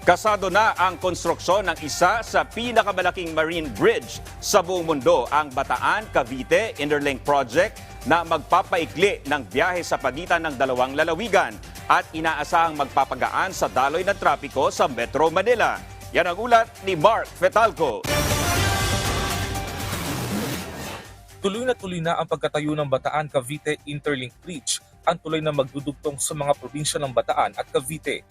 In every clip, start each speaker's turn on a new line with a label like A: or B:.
A: Kasado na ang konstruksyon ng isa sa pinakamalaking marine bridge sa buong mundo, ang Bataan Cavite Interlink Project na magpapaikli ng biyahe sa pagitan ng dalawang lalawigan at inaasahang magpapagaan sa daloy ng trapiko sa Metro Manila. Yan ang ulat ni Mark Fetalco.
B: Tuloy na tuloy na ang pagkatayo ng Bataan Cavite Interlink Bridge ang tuloy na magdudugtong sa mga probinsya ng Bataan at Cavite.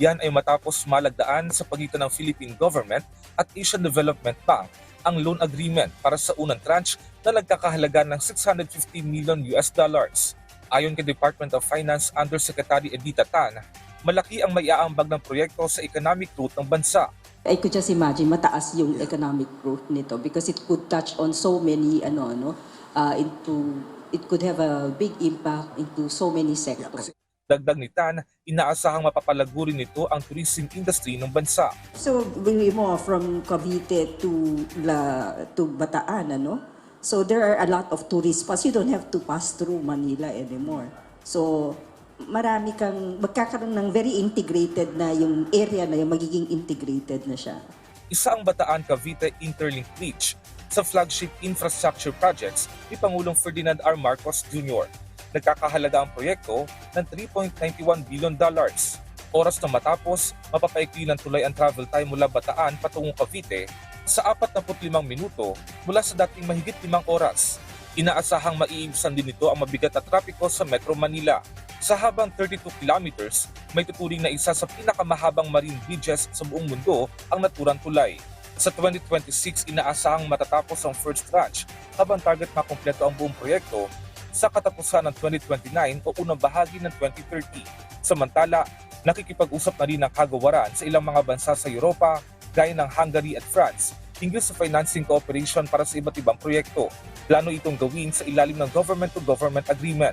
B: Yan ay matapos malagdaan sa pagitan ng Philippine Government at Asian Development Bank ang loan agreement para sa unang tranche na nagkakahalaga ng 650 million US dollars. Ayon kay Department of Finance Undersecretary Edita Tan, malaki ang maiaambag ng proyekto sa economic growth ng bansa.
C: I could just imagine mataas yung economic growth nito because it could touch on so many ano ano uh, into it could have a big impact into so many sectors.
B: Dagdag ni Tan, inaasahang mapapalago rin nito ang tourism industry ng bansa.
C: So we mo from Cavite to la to Bataan ano. So there are a lot of tourist spots. You don't have to pass through Manila anymore. So marami kang magkakaroon ng very integrated na yung area na yung magiging integrated na siya.
B: Isa ang Bataan Cavite Interlink Bridge sa flagship infrastructure projects ni Pangulong Ferdinand R. Marcos Jr. Nagkakahalaga ang proyekto ng 3.91 billion dollars. Oras na matapos, mapapaikli ng tulay ang travel time mula Bataan patungong Cavite sa 45 minuto mula sa dating mahigit 5 oras. Inaasahang maiibsan din nito ang mabigat na trapiko sa Metro Manila. Sa habang 32 kilometers, may tuturing na isa sa pinakamahabang marine bridges sa buong mundo ang naturang tulay. Sa 2026, inaasahang matatapos ang first tranche habang target makumpleto ang buong proyekto sa katapusan ng 2029 o unang bahagi ng 2030. Samantala, nakikipag-usap na rin ang kagawaran sa ilang mga bansa sa Europa gaya ng Hungary at France hinggil sa financing cooperation para sa iba't ibang proyekto. Plano itong gawin sa ilalim ng government-to-government agreement.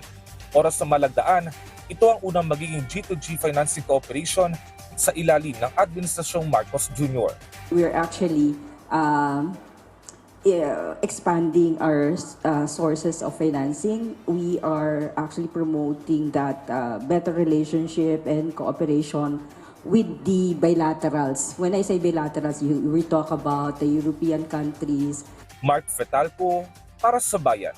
B: Oras na malagdaan, ito ang unang magiging G2G financing cooperation sa ilalim ng Administrasyong Marcos Jr.
C: we are actually um, eh, expanding our uh, sources of financing. We are actually promoting that uh, better relationship and cooperation with the bilaterals. When I say bilaterals, we talk about the European countries,
B: Mark Fetalco para sa Bayan.